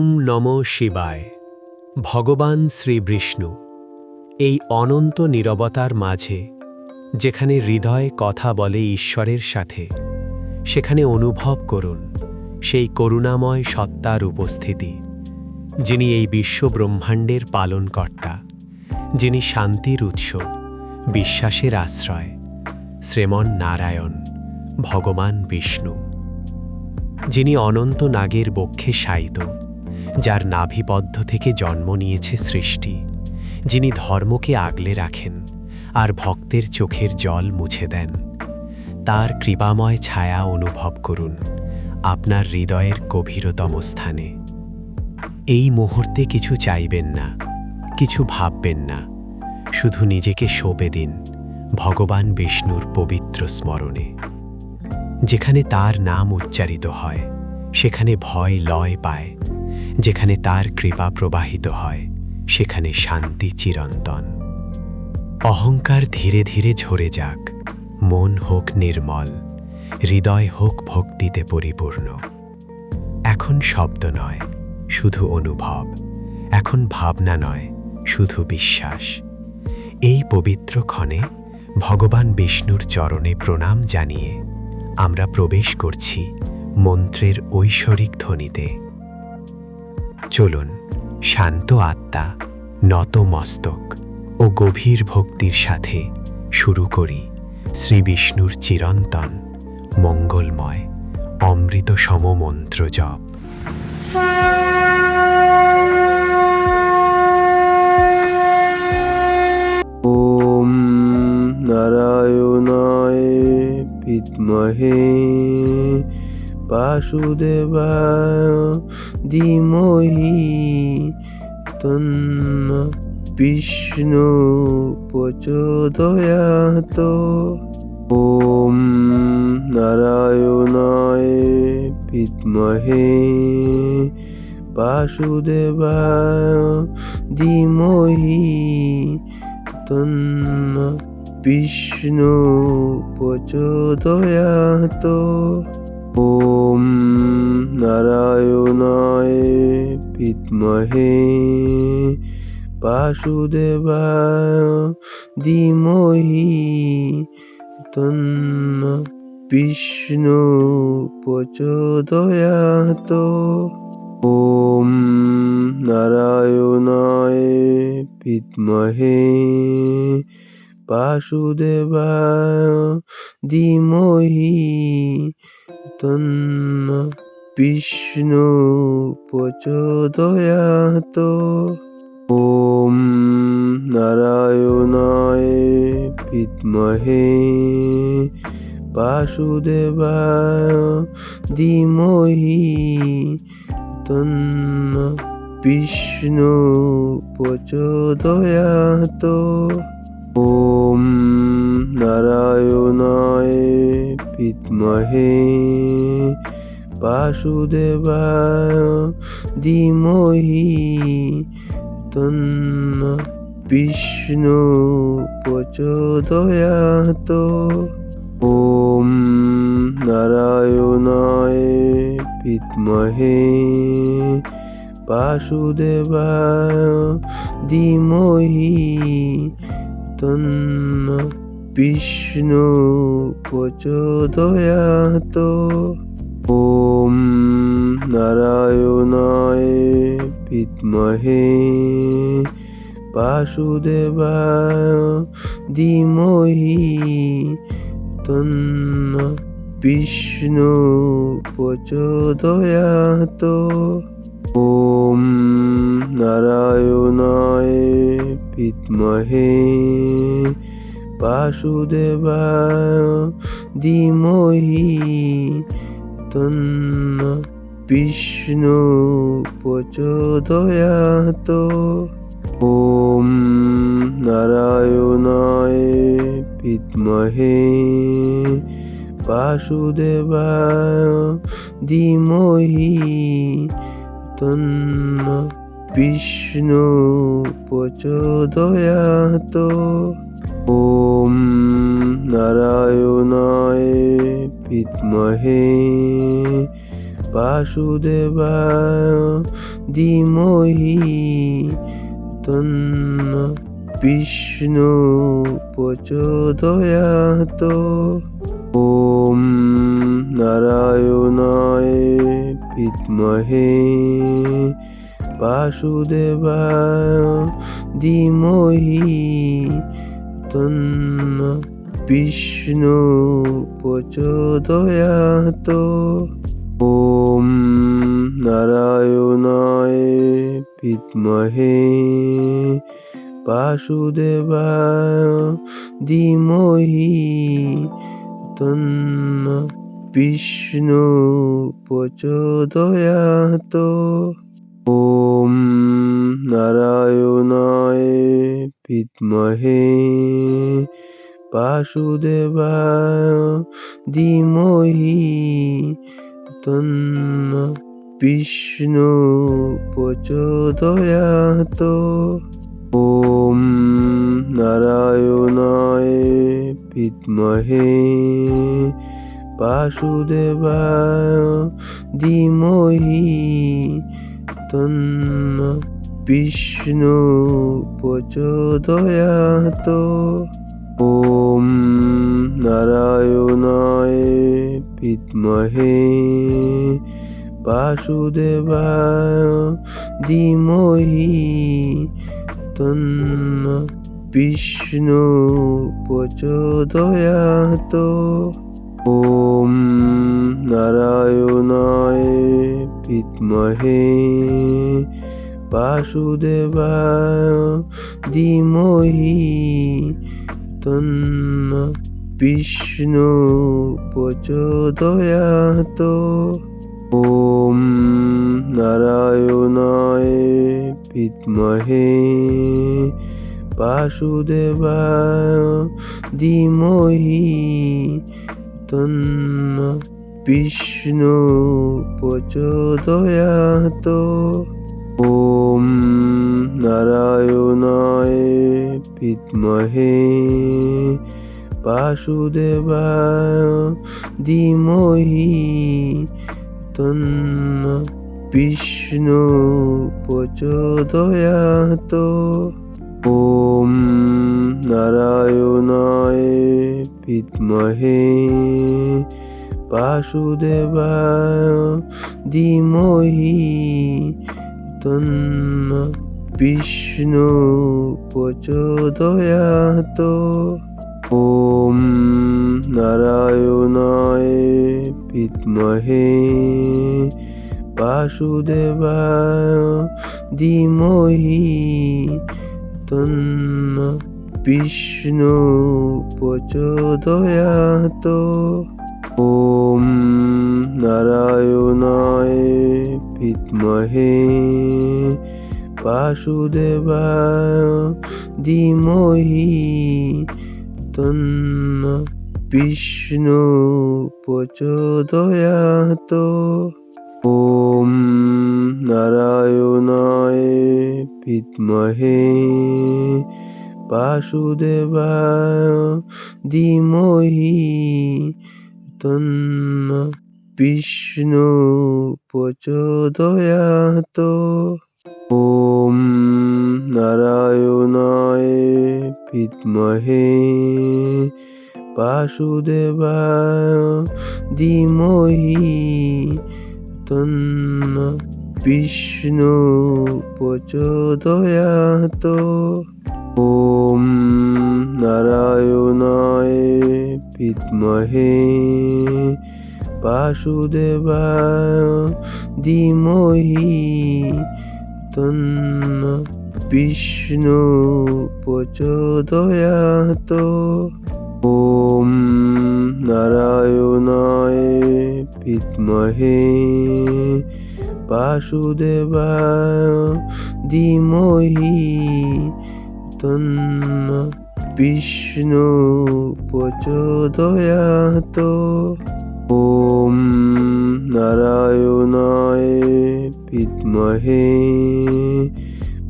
ওম নম শিবায়। ভগবান শ্রী বিষ্ণু। এই অনন্ত নীরবতার মাঝে, যেখানে হৃদয় কথা বলে ঈশ্বরের সাথে, সেখানে অনুভব করুন সেই করুণাময় সত্তার উপস্থিতি, যিনি এই বিশ্ব ব্রহ্মাণ্ডের পালনকর্তা, যিনি শান্তির উৎস, বিশ্বাসের আশ্রয়, শ্রেমন নারায়ণ, ভগবান বিষ্ণু। যিনি অনন্ত নাগের বক্ষে শায়িত। যার নাভিবদ্ধ থেকে জন্ম নিয়েছে সৃষ্টি, যিনি ধর্মকে আগলে রাখেন আর ভক্তের চোখের জল মুছে দেন। তার কৃপাময় ছায়া অনুভব করুন আপনার হৃদয়ের গভীরতম স্থানে। এই মুহূর্তে কিছু চাইবেন না, কিছু ভাববেন না, শুধু নিজেকে সঁপে দিন ভগবান বিষ্ণুর পবিত্র স্মরণে। যেখানে তার নাম উচ্চারিত হয়, সেখানে ভয় লয় পায় যেখানে তার কৃপা প্রবাহিত হয়, সেখানে শান্তি চিরন্তন। অহংকার ধীরে ধীরে ঝরে যাক, মন হোক নির্মল, হৃদয় হোক ভক্তিতে পরিপূর্ণ। এখন শব্দ নয়, শুধু অনুভব, এখন ভাবনা নয়, শুধু বিশ্বাস। এই পবিত্র ক্ষণে ভগবান বিষ্ণুর চরণে প্রণাম জানিয়ে আমরা প্রবেশ করছি মন্ত্রের ঐশ্বরিক ধ্বনিতে। চলুন, শান্ত আত্মা, নত মস্তক ও গভীর ভক্তির সাথে শুরু করি শ্রী বিষ্ণুর চিরন্তন মঙ্গলময় অমৃত সমমন্ত্র জপ। ওম নারায়ণায় বিদ্মহে বাসুদেবায় দিমহি তন্ন বিষ্ণু প্রচোদয়াত। ওম নারায়ণায় বিদ্মহে বাসুদেবা ধীমহি তন্ন বিষ্ণু প্রচোদয়াত। ওম নারায়ণায় বিদ্মহে বাসুদেবায় ধীমহি তন্ন বিষ্ণু প্রচোদয়াত ওম নারায়ণায় বিদ্মহে বাসুদেবায় ধীমহি তন্ন বিষ্ণু প্রচোদয়াত। ওম নারায়ণায় বিদ্মহে বাসুদেবায় ধীমহি। তন্ন বিষ্ণু প্রচোদয়াত। ওম নারায়ণায় বিদ্মহে তন্ন বিষ্ণু প্রচোদয়াত। ওম নারায়ণায় বিদ্মহে তন্ন বিষ্ণু প্রচোদয়াত। ওম নারায়ণায় বিদ্মহে বাসুদেবায় ধীমহি তন্ন বিষ্ণু প্রচোদয়াত ওম নারায়ণায় বিদ্মহে বাসুদেবায় ধীমহি তন্ন বিষ্ণু প্রচোদয়াত। ওম নারায়ণায় বিদ্মহে বাসুদেবায় ধীমহি। তন্ন বিষ্ণু প্রচোদয়াত। ওম নারায়ণায় বিদ্মহে বাসুদেবায় ধীমহি তন্ন বিষ্ণু প্রচোদয়াত। ওম নারায়ণায় বিদ্মহে বাসুদেবায় ধীমহি তন্ন বিষ্ণু প্রচোদয়াত। ওম নারায়ণায় বিদ্মহে বাসুদেবায় ধীমহি তন্ন বিষ্ণু প্রচোদয়াত। ওম নারায়ণায় বিদ্মহে বাসুদেবায় তন্ন বিষ্ণু প্রচোদয়াত। ওম নারায়ণায় বিদ্মহে বাসুদেবায় ধীমহি তন্ন বিষ্ণু প্রচোদয়াত। ওম নারায়ণায় বিদ্মহে বাসুদেবায় ধীমহি তন্ন বিষ্ণু প্রচোদয়াত ওম নারায়ণায় বিদ্মহে বাসুদেবায় ধীমহি তন্ন বিষ্ণু প্রচোদয়াত। ওম নারায়ণায় বিদ্মহে বাসুদেবায় ধীমহি তন্ন বিষ্ণু প্রচোদয়াত। ওম নারায়ণায় বিদ্মহে বাসুদেবায় ধীমহি তন্ন বিষ্ণু প্রচোদয়াত ওম নারায়ণায় বিদ্মহে বাসুদেবায় ধীমহি তন্ন বিষ্ণু প্রচোদয়াত। ওম নারায়ণায় বিদ্মহে বাসুদেবায় ধীমহি। তন্ন বিষ্ণু প্রচোদয়াত। ওম নারায়ণায় বিদ্মহে বাসুদেবায় ধীমহি তন্ন বিষ্ণু প্রচোদয়াত ওম নারায়ণায় বিদ্মহে বাসুদেবায় ধীমহি তন্ন বিষ্ণু প্রচোদয়াত। ওম নারায়ণায় বিদ্মহে বাসুদেবায় ধীমহি। তন্ন বিষ্ণু প্রচোদয়াত। ওম নারায়ণায় বিদ্মহে বাসুদেবায় ধীমহি তন্ন বিষ্ণু প্রচোদয়াত ওম নারায়ণায় বিদ্মহে বাসুদেবায় ধীমহি তন্ন বিষ্ণু প্রচোদয়াত। ওম নারায়ণায় বিদ্মহে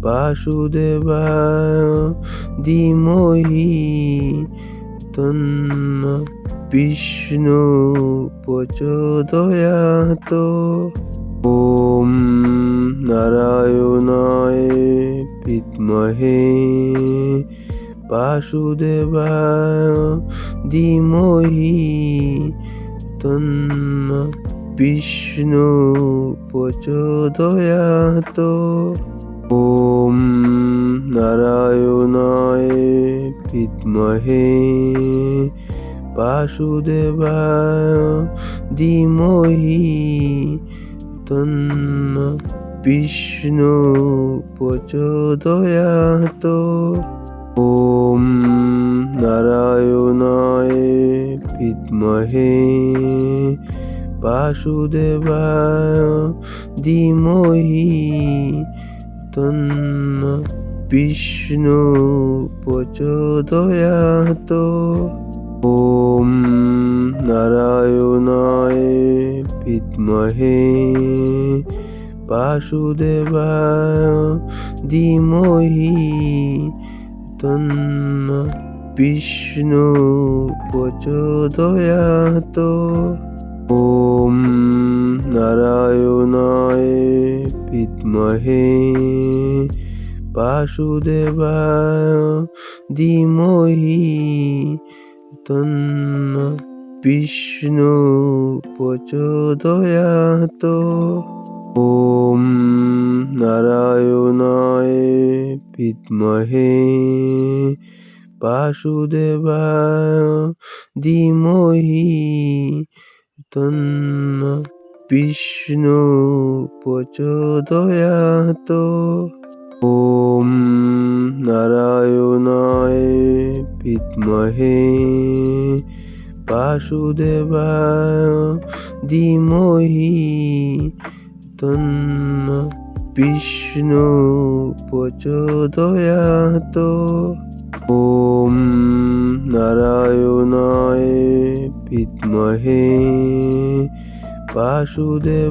বাসুদেবায় ধীমহি। তন্ন বিষ্ণু প্রচোদয়াত। ওম নারায়ণায় বিদ্মহে বাসুদেবায় ধীমহি তন্ন বিষ্ণু প্রচোদয়াত। ওম নারায়ণায় বিদ্মহে বাসুদেবায় ধীমহি তন্ন বিষ্ণু প্রচোদয়াত। ওম নারায়ণায় বিদ্মহে বাসুদেবায় ধীমহি তন্ন বিষ্ণু প্রচোদয়াত। ওম নারায়ণায় বিদ্মহে বাসুদেবায় ধীমহি তন্ন বিষ্ণু প্রচোদয়াত। ওম নারায়ণায় বিদ্মহে বাসুদেবায় ধীমহি তন্ন বিষ্ণু প্রচোদয়াত। ওম নারায়ণায় বিদ্মহে বাসুদেবায় ধীমহি তন্ন বিষ্ণু প্রচোদয়াত ওম নারায়ণায় বিদ্মহে বাসুদেবায় ধীমহি তন্ন বিষ্ণু প্রচোদয়াত। ওম নারায়ণায় বিদ্মহে বাসুদেবায়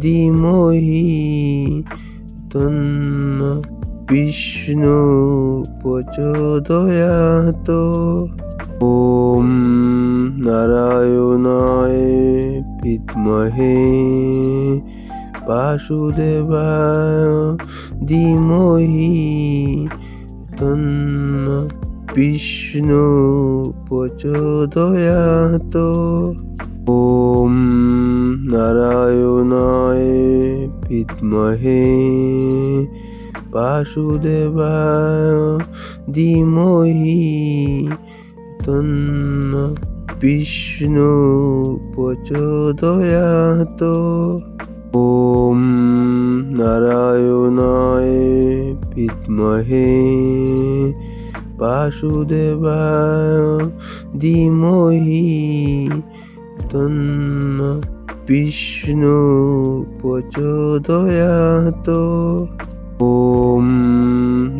ধীমহি। তন্ন বিষ্ণু প্রচোদয়াত। ওম নারায়ণায় বিদ্মহে। বাসুদেবায় ধীমহি তন্ন বিষ্ণু প্রচোদয়াত। ওম নারায়ণায় বিদ্মহে। বাসুদেবায় ধীমহি তন্ন বিষ্ণু প্রচোদয়াত। ওম নারায়ণায় বিদ্মহে বাসুদেবায় ধীমহি তন্ন বিষ্ণু প্রচোদয়াত। ওম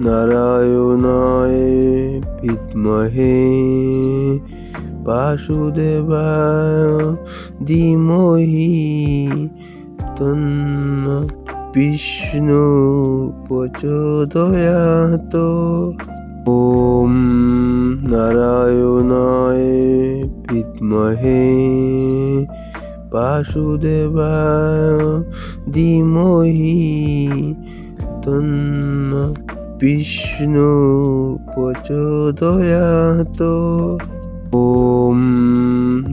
নারায়ণায় বিদ্মহে তন্ন বিষ্ণু প্রচোদয়াত। ওম নারায়ণায় বিদ্মহে বাসুদেবায় ধীমহি তন্ন বিষ্ণু প্রচোদয়াত। ওম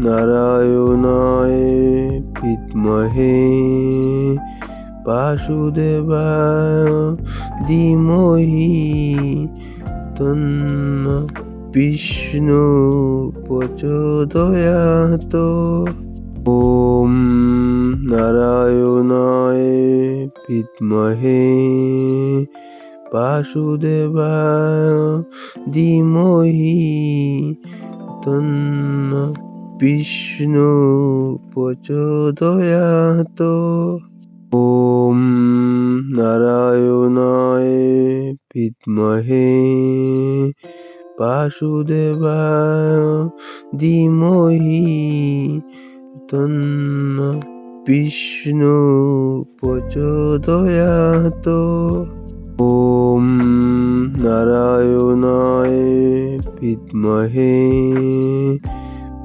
নারায়ণায় বিদ্মহে বাসুদেবায় ধীমহি তন্ন বিষ্ণু প্রচোদয়াত ওম নারায়ণায় বিদ্মহে বাসুদেবায় ধীমহি তন্ন বিষ্ণু প্রচোদয়াত। ওম নারায়ণায় বিদ্মহে বাসুদেবায় ধীমহি। তন্ন বিষ্ণু প্রচোদয়াত। ওম নারায়ণায় বিদ্মহে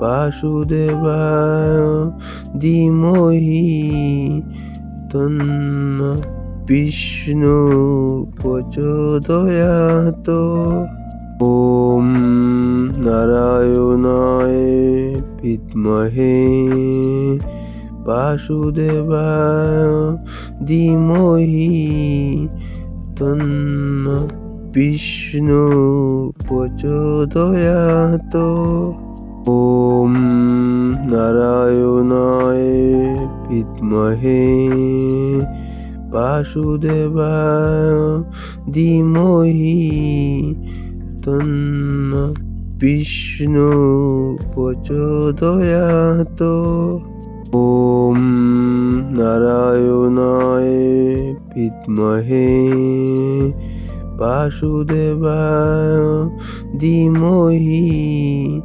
বাসুদেবায় ধীমহি তন্ন বিষ্ণু প্রচোদয়াত ওম নারায়ণায় বিদ্মহে বাসুদেবায় ধীমহি তন্ন বিষ্ণু প্রচোদয়াত। ওম নারায়ণায় বিদ্মহে বাসুদেবায় ধীমহি। তন্ন বিষ্ণু প্রচোদয়াত। ওম নারায়ণায় বিদ্মহে বাসুদেবায় ধীমহি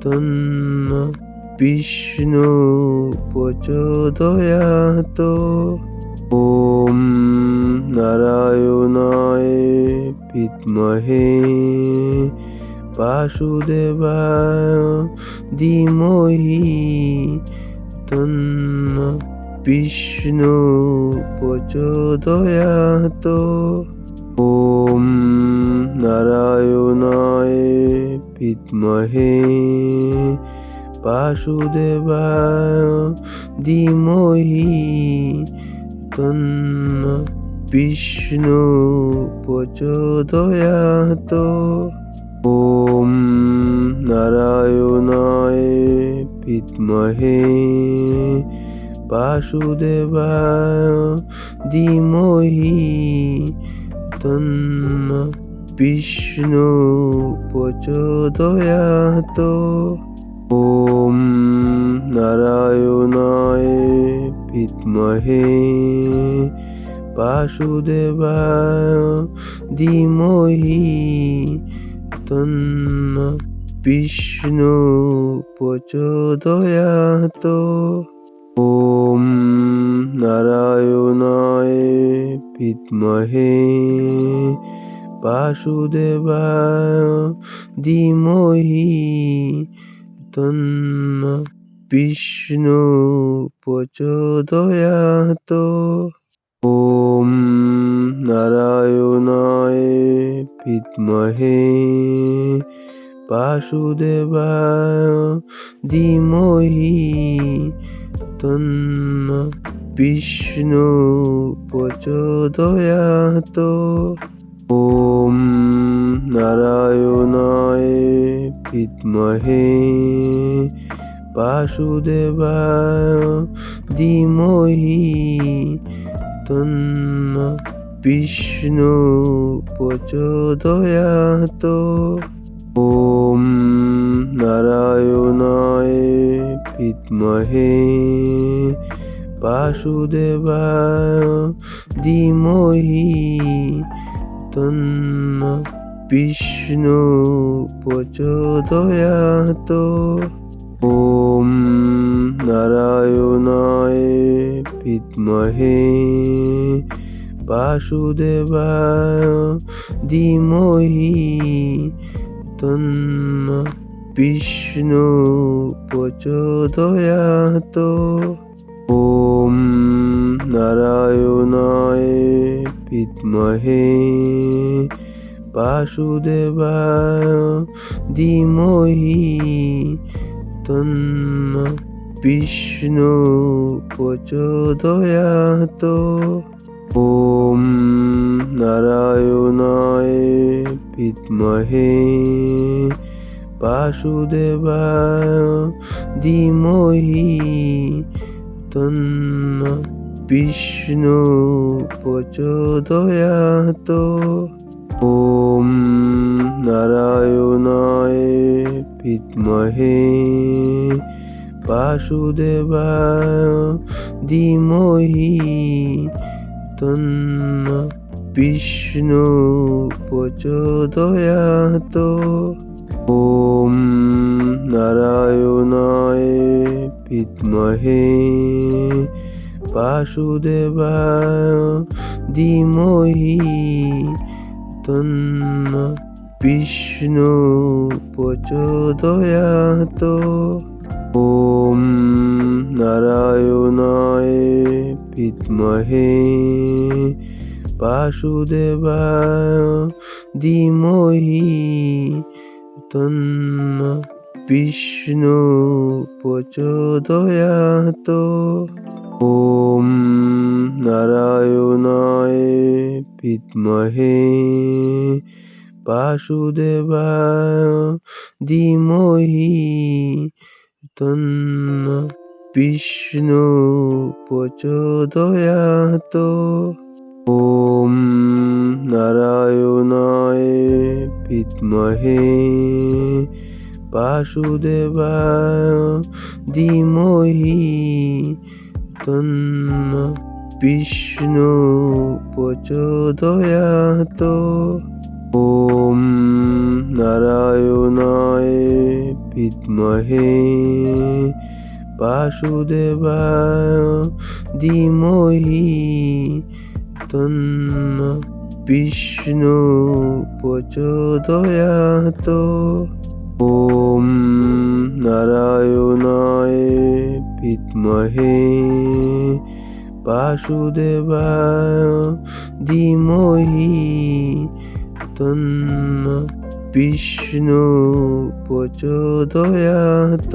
তন্ন। বিষ্ণু প্রচোদয়াত। ওম নারায়ণায় বিদ্মহে। বাসুদেবায় ধীমহি তন্ন। বিষ্ণু প্রচোদয়াত। ওম নারায়ণায় বিদ্মহে বাসুদেবায় ধীমহি তন্ন। বিষ্ণু প্রচোদয়াত। ওম নারায়ণায় বিদ্মহে তন্ন বিষ্ণু প্রচোদয়াত। ওম নারায়ণায় বিদ্মহে তন্ন বিষ্ণু প্রচোদয়াত। ওম নারায়ণায় বিদ্মহে বাসুদেবায় ধীমহি তন্ন বিষ্ণু প্রচোদয়াত ওম নারায়ণায় বিদ্মহে বাসুদেবায় ধীমহি তন্ন বিষ্ণু প্রচোদয়াত। ওম নারায়ণায় বিদ্মহে বাসুদেবায় ধীমহি। তন্ন বিষ্ণু প্রচোদয়াত। ওম নারায়ণায় বিদ্মহে বাসুদেবায় ধীমহি তন্ন বিষ্ণু প্রচোদয়াত। ওম নারায়ণায় বিদ্মহে বাসুদেবায় ধীমহি তন্ন বিষ্ণু প্রচোদয়াত। ওম নারায়ণায় বিদ্মহে বাসুদেবায় ধীমহি তন্ন বিষ্ণু প্রচোদয়াত। ওম নারায়ণায় বিদ্মহে তন্ন বিষ্ণু প্রচোদয়াত। ওম নারায়ণায় বিদ্মহে বাসুদেবায় ধীমহি তন্ন বিষ্ণু প্রচোদয়াত। ওম নারায়ণায় বিদ্মহে বাসুদেবায় ধীমহি তন্ন বিষ্ণু প্রচোদয়াত ওম নারায়ণায় বিদ্মহে বাসুদেবায় ধীমহি তন্ন বিষ্ণু প্রচোদয়াত। ওম নারায়ণায় বিদ্মহে বাসুদেবায় ধীমহি। তন্ন বিষ্ণু প্রচোদয়াত। ওম নারায়ণায় বিদ্মহে বাসুদেবায় ধীমহি তন্ন বিষ্ণু প্রচোদয়াত। ওম নারায়ণায় বিদ্মহে বাসুদেবায় ধীমহি তন্ন বিষ্ণু প্রচোদয়াত। ওম নারায়ণায় বিদ্মহে বাসুদেবায় ধীমহি তন্ন বিষ্ণু প্রচোদয়াত।